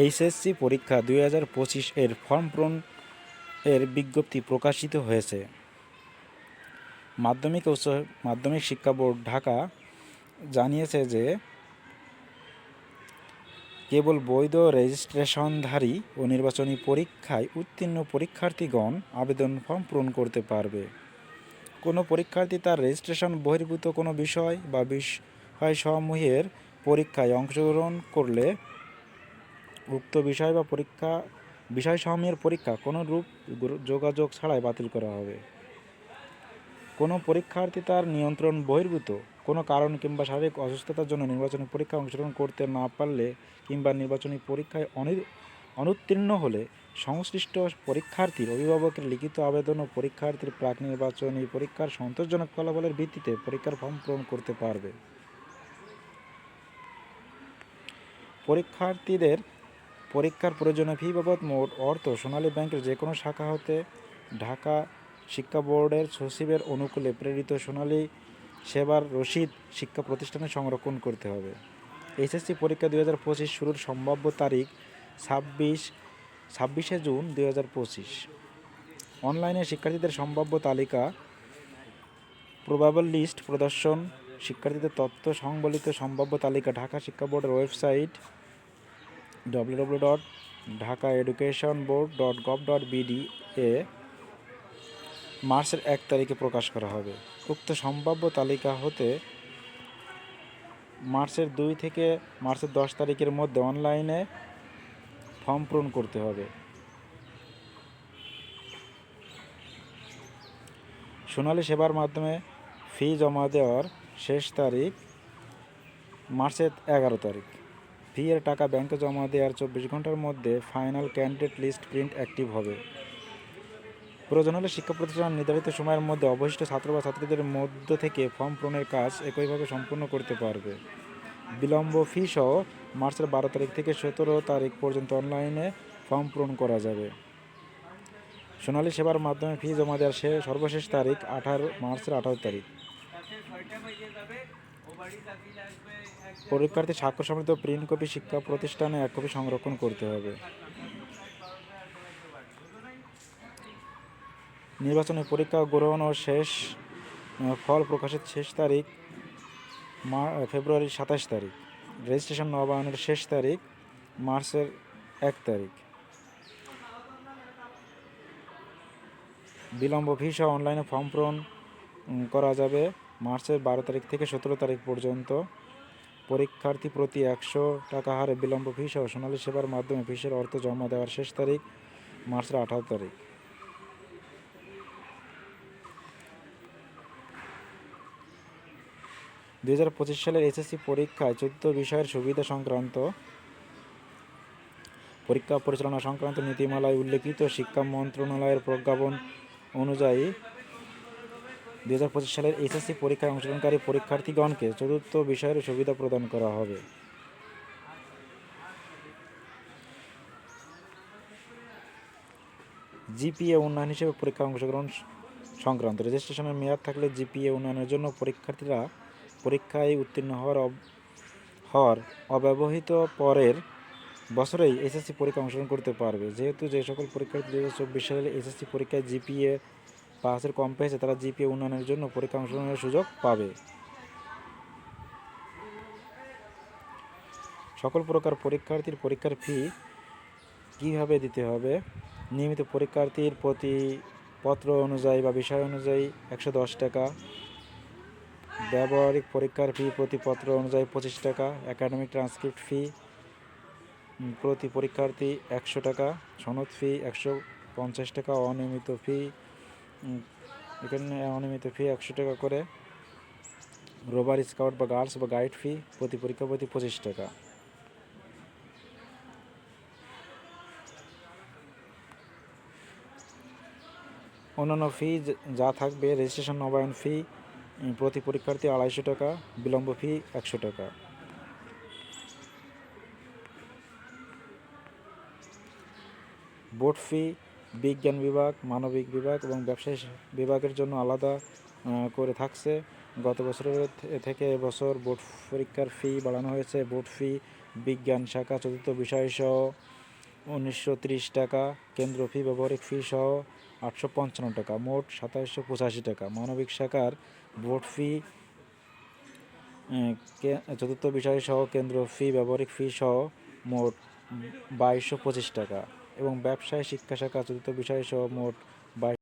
HSC পরীক্ষা দুই হাজার পঁচিশ এর ফর্ম পূরণ এর বিজ্ঞপ্তি প্রকাশিত হয়েছে। মাধ্যমিক উচ্চ মাধ্যমিক শিক্ষা বোর্ড ঢাকা জানিয়েছে যে, কেবল বৈধ রেজিস্ট্রেশনধারী ও নির্বাচনী পরীক্ষায় উত্তীর্ণ পরীক্ষার্থীগণ আবেদন ফর্ম পূরণ করতে পারবে। কোনো পরীক্ষার্থী তার রেজিস্ট্রেশন বহির্ভূত কোনো বিষয় বা বিষয় সমূহের পরীক্ষায় অংশগ্রহণ করলে উক্ত বিষয় বা পরীক্ষা বিষয়সমূহের পরীক্ষা কোনো রূপ যোগাযোগ ছাড়াই বাতিল করা হবে। কোনো পরীক্ষার্থী তার নিয়ন্ত্রণ বহির্ভূত, কোনো কারণ কিংবা শারীরিক অসুস্থতার জন্য নির্বাচনী পরীক্ষা অংশগ্রহণ করতে না পারলে কিংবা নির্বাচনী পরীক্ষায় অনি- অনুত্তীর্ণ হলে সংশ্লিষ্ট পরীক্ষার্থীর, অভিভাবকের লিখিত আবেদন ও পরীক্ষার্থীর প্রাক নির্বাচনী পরীক্ষার সন্তোষজনক ফলাফলের ভিত্তিতে পরীক্ষার ফর্ম পূরণ করতে পারবে। পরীক্ষার্থীদের পরীক্ষার প্রয়োজনীয় ফি বাবদ মোট অর্থ সোনালী ব্যাংকের যে কোনো শাখা হতে ঢাকা শিক্ষা বোর্ডের সচিবের অনুকূলে প্রেরিত সোনালী সেবার রসিদ শিক্ষা প্রতিষ্ঠানে সংরক্ষণ করতে হবে। এইচএসসি পরীক্ষা দুই হাজার পঁচিশ শুরুর সম্ভাব্য তারিখ ছাব্বিশ, ছাব্বিশে জুন দুই হাজার পঁচিশ। অনলাইনে শিক্ষার্থীদের সম্ভাব্য তালিকা, প্রবাবল লিস্ট প্রদর্শন, শিক্ষার্থীদের তথ্য সংবলিত সম্ভাব্য তালিকা ঢাকা শিক্ষা বোর্ডের website W dot Dhaka education board dot gov dot BD এ মার্চের এক তারিখে প্রকাশ করা হবে। উক্ত সম্ভাব্য তালিকা হতে মার্চের দুই থেকে মার্চের দশ তারিখের মধ্যে অনলাইনে ফর্ম পূরণ করতে হবে। সোনালী সেবার মাধ্যমে ফি জমা দেওয়ার শেষ তারিখ মার্চের এগারো তারিখ। ফি এর টাকা ব্যাংকে জমা দেওয়ার চব্বিশ ঘণ্টার মধ্যে final candidate list print active হবে। প্রয়োজন হলে শিক্ষা প্রতিষ্ঠান নির্ধারিত সময়ের মধ্যে অবশিষ্ট ছাত্র বা ছাত্রীদের মধ্য থেকে ফর্ম পূরণের কাজ একইভাবে সম্পূর্ণ করতে পারবে। বিলম্ব ফি সহ মার্চের বারো তারিখ থেকে সতেরো তারিখ পর্যন্ত অনলাইনে ফর্ম পূরণ করা যাবে। সোনালী সেবার মাধ্যমে ফি জমা দেওয়ার সে সর্বশেষ তারিখ আঠারো মার্চের আঠারো তারিখ। পরীক্ষার্থী স্বাক্ষর সমৃদ্ধ প্রিন্ট কপি শিক্ষা প্রতিষ্ঠানে এক কপি সংরক্ষণ করতে হবে। নির্বাচনী পরীক্ষা গ্রহণ ও শেষ ফল প্রকাশের শেষ তারিখ ফেব্রুয়ারির সাতাশ তারিখ। রেজিস্ট্রেশন নবায়নের শেষ তারিখ মার্চের এক তারিখ। বিলম্ব ভিসা অনলাইনে ফর্ম পূরণ করা যাবে। মার্চের বারো তারিখ থেকে সতেরো তারিখ পর্যন্ত পরীক্ষার্থী প্রতি একশো টাকা হারে বিলম্ব ভিসা ও সোনালী সেবার মাধ্যমে ভিসার অর্থ জমা দেওয়ার শেষ তারিখ মার্চের আঠারো তারিখ। দুই হাজার পঁচিশ সালের এসএসসি পরীক্ষায় চোদ্দ বিষয়ের সুবিধা সংক্রান্ত পরীক্ষা পরিচালনা সংক্রান্ত নীতিমালায় উল্লেখিত শিক্ষা মন্ত্রণালয়ের প্রজ্ঞাপন অনুযায়ী দুই হাজার পঁচিশ সালের এসএসসি পরীক্ষায় অংশগ্রহণকারী পরীক্ষার্থীগণকে চতুর্থ বিষয়ের সুবিধা প্রদান করা হবে। জিপিএ উন্নয়ন হিসেবে পরীক্ষা অংশগ্রহণ সংক্রান্ত রেজিস্ট্রেশনের মেয়াদ থাকলে জিপিএ উন্নয়নের জন্য পরীক্ষার্থীরা পরীক্ষায় উত্তীর্ণ হওয়ার হওয়ার অব্যবহৃত পরের বছরেই এসএসসি পরীক্ষা অংশগ্রহণ করতে পারবে। যেহেতু যে সকল পরীক্ষার্থী দু হাজার চব্বিশ সালের এসএসসি পরীক্ষায় জিপিএ পাসের কম পেয়েছে, তারা জিপিএ উন্নয়নের জন্য পরীক্ষা অংশগ্রহণের সুযোগ পাবে। সকল প্রকার পরীক্ষার্থীর পরীক্ষার ফি কীভাবে দিতে হবে? নিয়মিত পরীক্ষার্থীর প্রতি পত্র অনুযায়ী বা বিষয় অনুযায়ী একশো দশ টাকা, ব্যবহারিক পরীক্ষার ফি প্রতি পত্র অনুযায়ী পঁচিশ টাকা, একাডেমিক ট্রান্সক্রিপ্ট ফি প্রতি পরীক্ষার্থী একশো টাকা, সনদ ফি একশো পঞ্চাশ টাকা, অনিয়মিত ফি এখানে অনিয়মিত ফি একশো টাকা করে। রোবার স্কাউট বা গার্লস বা গাইড ফি প্রতি পরীক্ষা প্রতি পঁচিশ টাকা। অন্যান্য ফি যা- থাকবে রেজিস্ট্রেশন নবায়ন ফি প্রতি পরীক্ষার্থী আড়াইশো টাকা, বিলম্ব ফি একশো টাকা। বোর্ড ফি বিজ্ঞান বিভাগ, মানবিক বিভাগ এবং ব্যবসায়ী বিভাগের জন্য আলাদা করে থাকছে। গত বছরের থেকে এবছর বোর্ড পরীক্ষার ফি বাড়ানো হয়েছে। বোর্ড ফি বিজ্ঞান শাখা চতুর্থ বিষয় সহ উনিশশো ত্রিশ টাকা, কেন্দ্র ফি ব্যবহারিক ফি সহ আটশো পঞ্চান্ন টাকা, মোট সাতাশশো পঁচাশি টাকা। মানবিক শাখার বোর্ড ফি চতুর্থ বিষয় সহ কেন্দ্র ফি ব্যবহারিক ফি সহ মোট বাইশশো পঁচিশ টাকা। এবং ব্যবসায় শিক্ষা শাখা চতুর্থ বিষয় সহ মোট বাইশ